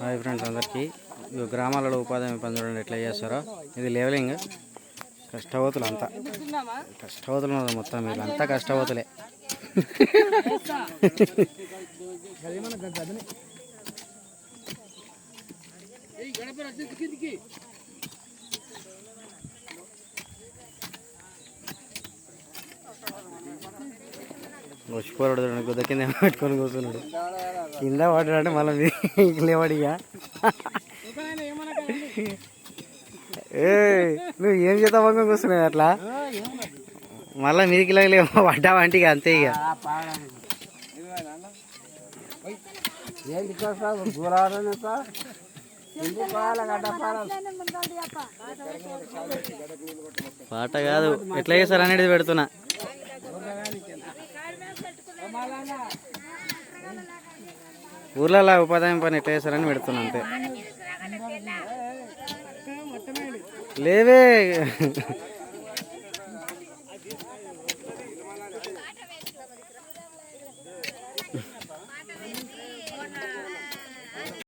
Hi friends అందరికీ. గ్రామాలలో ఉపాధి పని చూడండి ఎట్లా చేస్తారో. ఇది లెవెలింగ్. కష్టవతులు అంతా. కష్టవతులు ఉన్నది మొత్తం వీళ్ళు అంతా కష్టవతులే వచ్చిపోరాడు గుద్ద కింద పెట్టుకొని కూర్చున్నాడు. కింద పడ్డాడంటే మళ్ళీ లేవాడు ఇక. ఏ నువ్వు ఏం చేద్దాం వంగ కూర్చున్నావు అట్లా? మళ్ళీ మీదికి లేవు పడ్డావంటే ఇక అంతే ఇక. పాట కాదు. ఎట్లా చేస్తారు అనేది పెడుతున్నా. ఊర్లలో ఉపాధి హామీ పని ఎట్లా చేస్తారని పెడుతున్నా అంతే. లేవే.